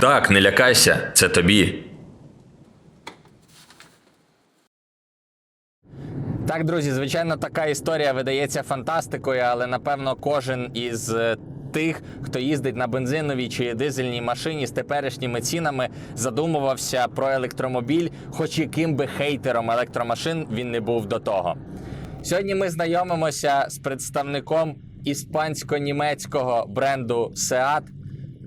Так, не лякайся, це тобі. Так, друзі, звичайно, така історія видається фантастикою, але напевно кожен із е, тих, хто їздить на бензиновій чи дизельній машині з теперішніми цінами, задумувався про електромобіль, хоч яким би хейтером електромашин він не був до того. Сьогодні ми знайомимося з представником іспансько-німецького бренду Seat,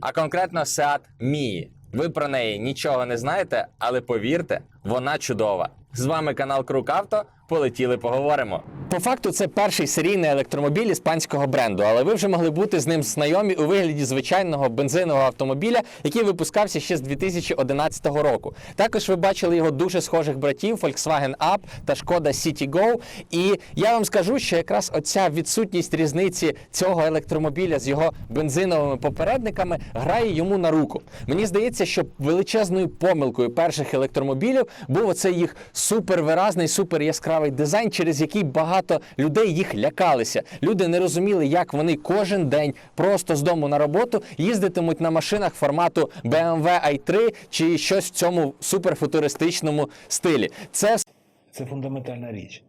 а конкретно Seat Mii. Ви про неї нічого не знаєте, але повірте, вона чудова. З вами канал Крук Авто. Полетіли, поговоримо. По факту, це перший серійний електромобіль іспанського бренду, але ви вже могли бути з ним знайомі у вигляді звичайного бензинового автомобіля, який випускався ще з 2011 року. Також ви бачили його дуже схожих братів Volkswagen Up та Шкода Citigo. І я вам скажу, що якраз оця відсутність різниці цього електромобіля з його бензиновими попередниками грає йому на руку. Мені здається, що величезною помилкою перших електромобілів був оцей їх супервиразний, супер яскравий дизайн, через який багато людей їх лякалися. Люди не розуміли, як вони кожен день просто з дому на роботу їздитимуть на машинах формату BMW i3 чи щось в цьому суперфутуристичному стилі. Це Це фундаментальна річ.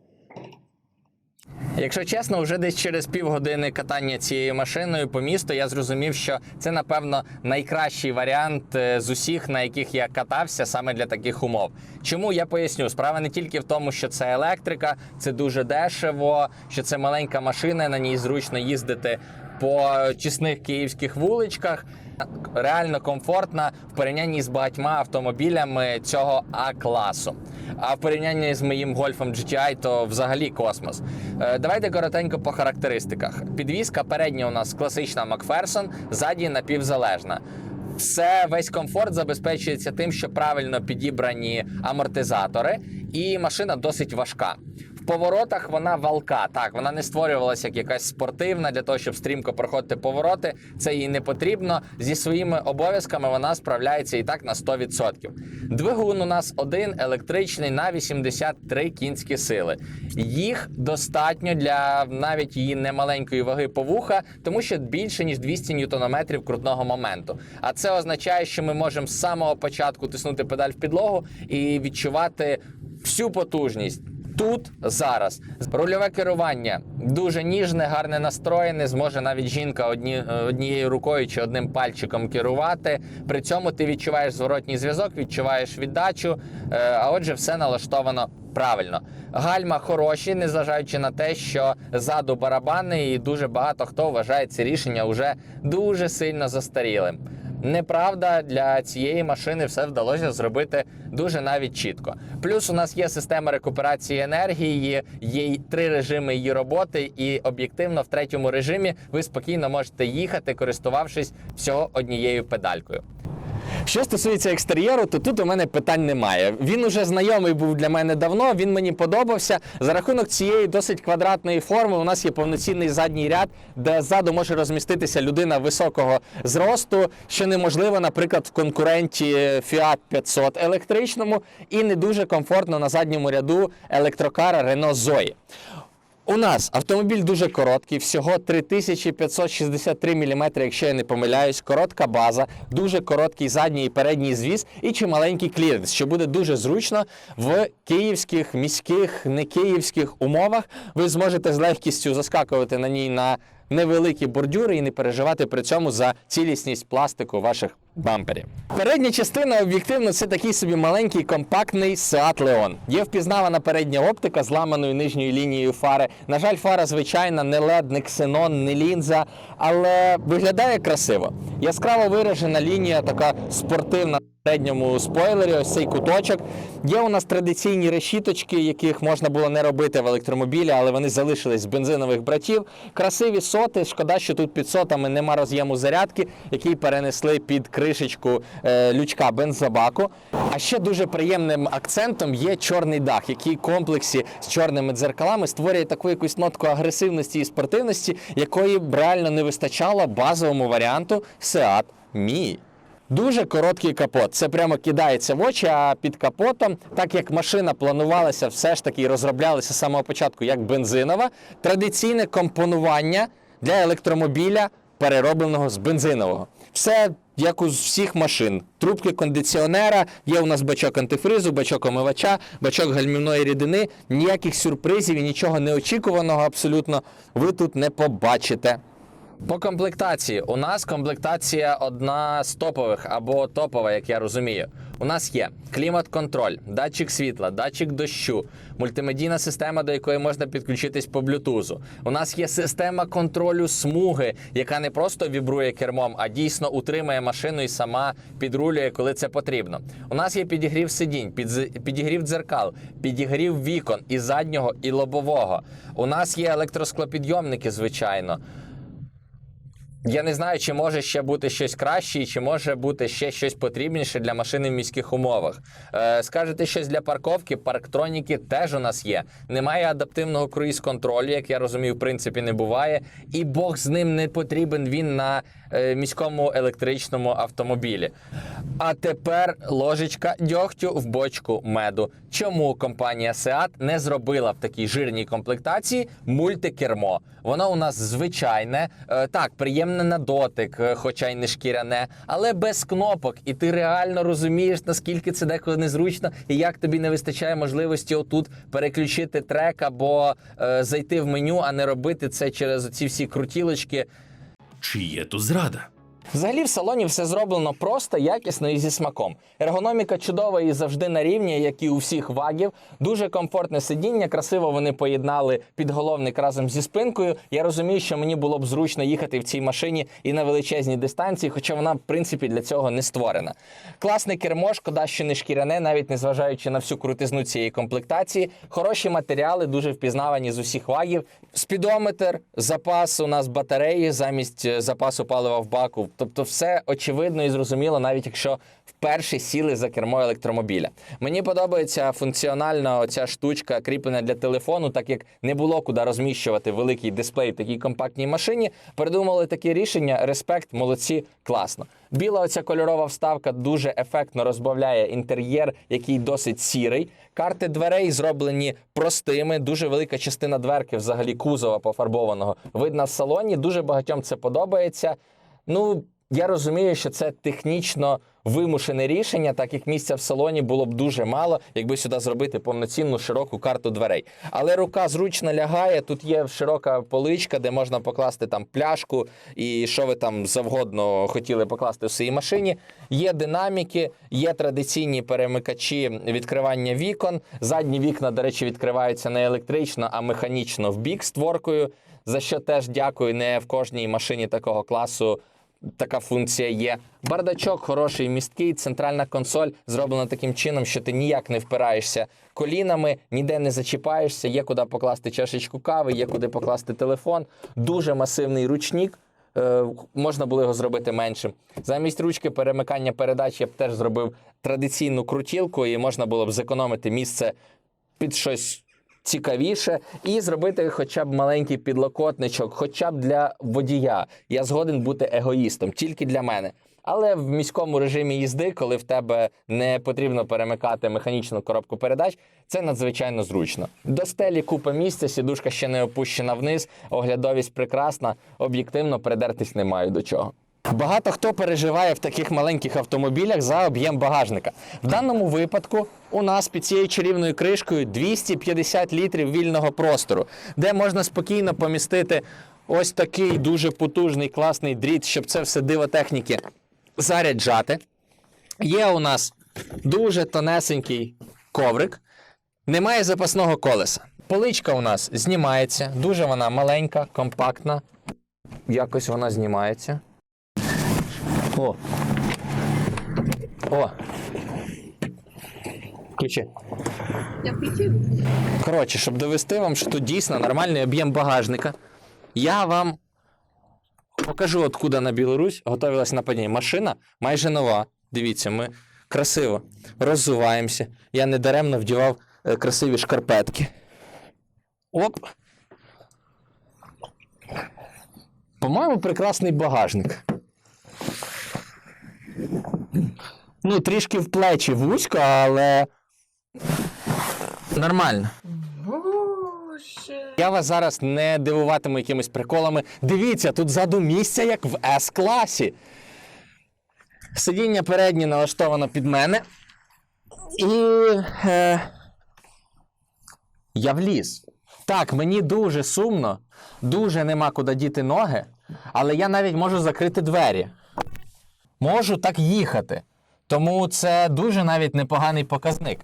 Якщо чесно, вже десь через півгодини катання цією машиною по місту я зрозумів, що це напевно найкращий варіант е, з усіх, на яких я катався саме для таких умов. Чому я поясню? Справа не тільки в тому, що це електрика, це дуже дешево, що це маленька машина, на ній зручно їздити по чесних київських вуличках. Реально комфортна в порівнянні з багатьма автомобілями цього А-класу. А в порівнянні з моїм гольфом GTI, то взагалі космос. Е, Давайте коротенько по характеристиках. Підвізка передня у нас класична Макферсон, ззаді напівзалежна. Все, весь комфорт забезпечується тим, що правильно підібрані амортизатори, і машина досить важка. Поворотах вона валка. Так, вона не створювалася як якась спортивна для того, щоб стрімко проходити повороти. Це їй не потрібно. Зі своїми обов'язками вона справляється і так на 100%. Двигун у нас один електричний на 83 кінські сили. Їх достатньо для навіть її немаленької ваги повуха, тому що більше ніж 200 ньютонометрів крутного моменту. А це означає, що ми можемо з самого початку тиснути педаль в підлогу і відчувати всю потужність. Тут зараз рульове керування дуже ніжне, гарне настроєне. Зможе навіть жінка одні, е, однією рукою чи одним пальчиком керувати. При цьому ти відчуваєш зворотній зв'язок, відчуваєш віддачу. е, А отже, все налаштовано правильно. Гальма хороші, незважаючи на те, що ззаду барабани, і дуже багато хто вважає це рішення вже дуже сильно застарілим. Неправда, для цієї машини все вдалося зробити дуже навіть чітко. Плюс у нас є система рекуперації енергії, є три режими її роботи, і об'єктивно в третьому режимі ви спокійно можете їхати, користувавшись всього однією педалькою. Що стосується екстер'єру, то тут у мене питань немає. Він уже знайомий був для мене давно. Він мені подобався. За рахунок цієї досить квадратної форми. У нас є повноцінний задній ряд, де ззаду може розміститися людина високого зросту, що неможливо, наприклад, в конкуренті Fiat 500 електричному, і не дуже комфортно на задньому ряду електрокара Renault Zoe. У нас автомобіль дуже короткий, всього 3563 мм, якщо я не помиляюсь, коротка база, дуже короткий задній і передній звіз і чималенький кліренс, що буде дуже зручно в київських, міських, не київських умовах. Ви зможете з легкістю заскакувати на ній на невеликі бордюри і не переживати при цьому за цілісність пластику ваших бамперів. Передня частина об'єктивно це такий собі маленький компактний Seat Leon. Є впізнавана передня оптика з ламаною нижньою лінією фари. На жаль, фара звичайна, не LED, не ксенон, не лінза, але виглядає красиво. Яскраво виражена лінія, така спортивна. Передньому спойлері, ось цей куточок. Є у нас традиційні решіточки, яких можна було не робити в електромобілі, але вони залишились з бензинових братів. Красиві соти. Шкода, що тут під сотами нема роз'єму зарядки, який перенесли під кришечку е, лючка бензобаку. А ще дуже приємним акцентом є чорний дах, який в комплексі з чорними дзеркалами створює таку якусь нотку агресивності і спортивності, якої б реально не вистачало базовому варіанту Seat Mii. Дуже короткий капот. Це прямо кидається в очі, а під капотом, так як машина планувалася все ж таки розроблялася з самого початку як бензинова, традиційне компонування для електромобіля, переробленого з бензинового. Все як у всіх машин. Трубки кондиціонера, є у нас бачок антифризу, бачок омивача, бачок гальмівної рідини. Ніяких сюрпризів і нічого неочікуваного абсолютно ви тут не побачите. По комплектації у нас комплектація одна з топових або топова, як я розумію. У нас є клімат-контроль, датчик світла, датчик дощу, мультимедійна система, до якої можна підключитись по блютузу. У нас є система контролю смуги, яка не просто вібрує кермом, а дійсно утримує машину і сама підрулює, коли це потрібно. У нас є підігрів сидінь, підігрів дзеркал, підігрів вікон і заднього, і лобового. У нас є електросклопідйомники, звичайно. Я не знаю, чи може ще бути щось краще, чи може бути ще щось потрібніше для машини в міських умовах. Е, скажете щось для парковки, парктроніки теж у нас є. Немає адаптивного круїз-контролю, як я розумію, в принципі, не буває. І Бог з ним не потрібен він на е, міському електричному автомобілі. А тепер ложечка дьогтю в бочку меду. Чому компанія Seat не зробила в такій жирній комплектації мультикермо? Воно у нас звичайне, е, так, приємне на дотик, е, хоча й не шкіряне, але без кнопок. І ти реально розумієш, наскільки це деколи незручно, і як тобі не вистачає можливості отут переключити трек або е, зайти в меню, а не робити це через ці всі крутілочки. Чи є тут зрада? Взагалі в салоні все зроблено просто, якісно і зі смаком. Ергономіка чудова і завжди на рівні, як і у всіх вагів. Дуже комфортне сидіння, красиво вони поєднали підголовник разом зі спинкою. Я розумію, що мені було б зручно їхати в цій машині і на величезній дистанції, хоча вона, в принципі, для цього не створена. Класне кермо, шкода, що не шкіряне, навіть незважаючи на всю крутизну цієї комплектації. Хороші матеріали, дуже впізнавані з усіх вагів. Спідометр, запас у нас батареї замість е, запасу палива в баку. Тобто, все очевидно і зрозуміло, навіть якщо вперше сіли за кермо електромобіля. Мені подобається функціональна оця штучка кріплена для телефону, так як не було куди розміщувати великий дисплей в такій компактній машині. Придумали такі рішення. Респект, молодці, класно. Біла оця кольорова вставка дуже ефектно розбавляє інтер'єр, який досить сірий. Карти дверей зроблені простими. Дуже велика частина дверки, взагалі кузова пофарбованого, видна в салоні. Дуже багатьом це подобається. Ну, я розумію, що це технічно вимушене рішення, так як місця в салоні було б дуже мало, якби сюди зробити повноцінну широку карту дверей. Але рука зручно лягає. Тут є широка поличка, де можна покласти там пляшку і що ви там завгодно хотіли покласти в своїй машині. Є динаміки, є традиційні перемикачі відкривання вікон. Задні вікна, до речі, відкриваються не електрично, а механічно в бік створкою. За що теж дякую, не в кожній машині такого класу така функція є. Бардачок хороший, місткий, центральна консоль зроблена таким чином, що ти ніяк не впираєшся колінами, ніде не зачіпаєшся, є куди покласти чашечку кави, є куди покласти телефон. Дуже масивний ручник. Е, можна було його зробити меншим. Замість ручки перемикання передач я б теж зробив традиційну крутілку, і можна було б зекономити місце під щось цікавіше і зробити хоча б маленький підлокотничок, хоча б для водія. Я згоден бути егоїстом, тільки для мене. Але в міському режимі їзди, коли в тебе не потрібно перемикати механічну коробку передач, це надзвичайно зручно. До стелі купа місця, сідушка ще не опущена вниз, оглядовість прекрасна, об'єктивно придертись не маю до чого. Багато хто переживає в таких маленьких автомобілях за об'єм багажника. В даному випадку у нас під цією чарівною кришкою 250 літрів вільного простору, де можна спокійно помістити ось такий дуже потужний класний дріт, щоб це все диво техніки заряджати. Є у нас дуже тонесенький коврик, немає запасного колеса. Поличка у нас знімається, дуже вона маленька, компактна. Якось вона знімається. О. О. Ключі. Я включив. Коротше, щоб довести вам, що тут дійсно нормальний об'єм багажника, я вам покажу, откуда на Білорусь готувалась нападіння. Машина майже нова. Дивіться, ми красиво роззуваємося. Я недаремно вдівав е, красиві шкарпетки. Оп. По-моєму, прекрасний багажник. Ну, трішки в плечі вузько, але. Нормально. Боже. Я вас зараз не дивуватиму якимись приколами. Дивіться, тут ззаду місця, як в С-класі. Сидіння переднє налаштовано під мене. І. Е, я вліз. Так, мені дуже сумно, дуже нема куди діти ноги, але я навіть можу закрити двері. Можу так їхати. Тому це дуже навіть непоганий показник.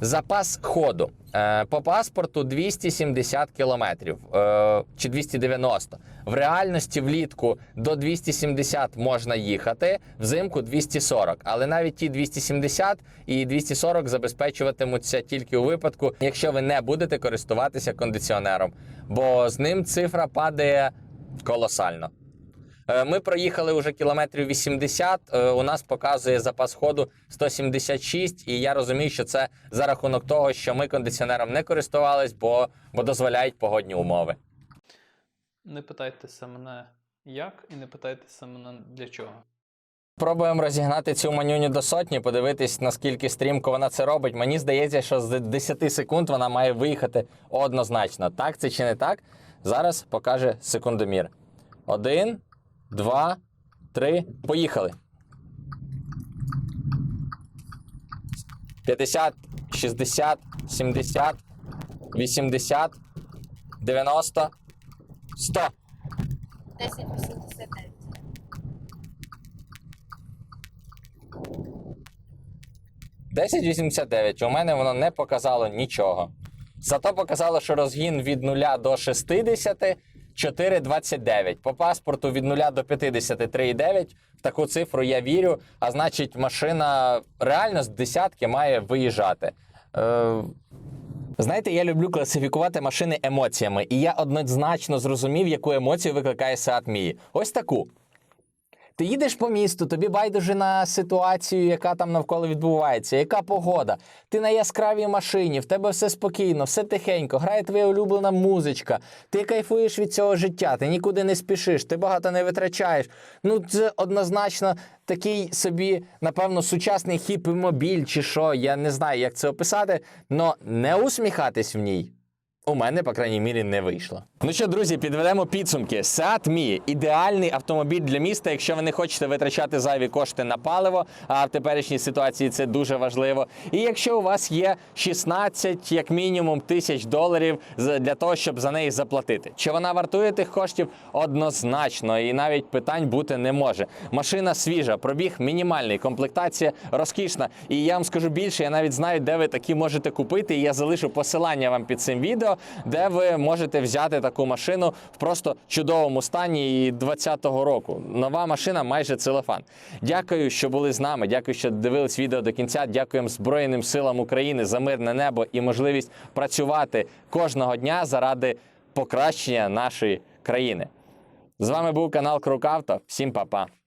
Запас ходу. Е, по паспорту 270 кілометрів е, чи 290. В реальності влітку до 270 можна їхати, взимку 240. Але навіть ті 270 і 240 забезпечуватимуться тільки у випадку, якщо ви не будете користуватися кондиціонером, бо з ним цифра падає колосально. Е, Ми проїхали вже кілометрів 80. е, У нас показує запас ходу 176, і я розумію, що це за рахунок того, що ми кондиціонером не користувались, бо, бо дозволяють погодні умови. Не питайтеся мене як, і не питайтеся мене для чого. Пробуємо розігнати цю манюню до сотні, подивитись, наскільки стрімко вона це робить. Мені здається, що з 10 секунд вона має виїхати однозначно. Так це чи не так? Зараз покаже секундомір. Один, два, три. Поїхали. 50, 60, 70, 80, 90, 100. 1089. – 1089. У мене воно не показало нічого. Зато показало, що розгін від 0 до 60 4,29. По паспорту від 0 до 50 3,9. В таку цифру я вірю. А значить, машина реально з десятки має виїжджати. Е, Знаєте, я люблю класифікувати машини емоціями, і я однозначно зрозумів, яку емоцію викликає Seat Mii. Ось таку. Ти їдеш по місту, тобі байдуже на ситуацію, яка там навколо відбувається, яка погода. Ти на яскравій машині, в тебе все спокійно, все тихенько, грає твоя улюблена музичка. Ти кайфуєш від цього життя, ти нікуди не спішиш, ти багато не витрачаєш. Ну, це однозначно такий собі, напевно, сучасний хіпі-мобіль чи що. Я не знаю, як це описати, але не усміхатись в ній. У мене, по крайній мірі, не вийшло. Ну що, друзі, підведемо підсумки. Seat Mii – ідеальний автомобіль для міста, якщо ви не хочете витрачати зайві кошти на паливо, а в теперішній ситуації це дуже важливо. І якщо у вас є 16, як мінімум, тисяч доларів для того, щоб за неї заплатити. Чи вона вартує тих коштів? Однозначно, і навіть питань бути не може. Машина свіжа, пробіг мінімальний, комплектація розкішна. І я вам скажу більше, я навіть знаю, де ви такі можете купити. І я залишу посилання вам під цим відео, де ви можете взяти таку машину в просто чудовому стані і 20-го року. Нова машина майже целофан. Дякую, що були з нами. Дякую, що дивились відео до кінця. Дякуємо Збройним силам України за мирне небо і можливість працювати кожного дня заради покращення нашої країни. З вами був канал Крукавто. Всім па-па.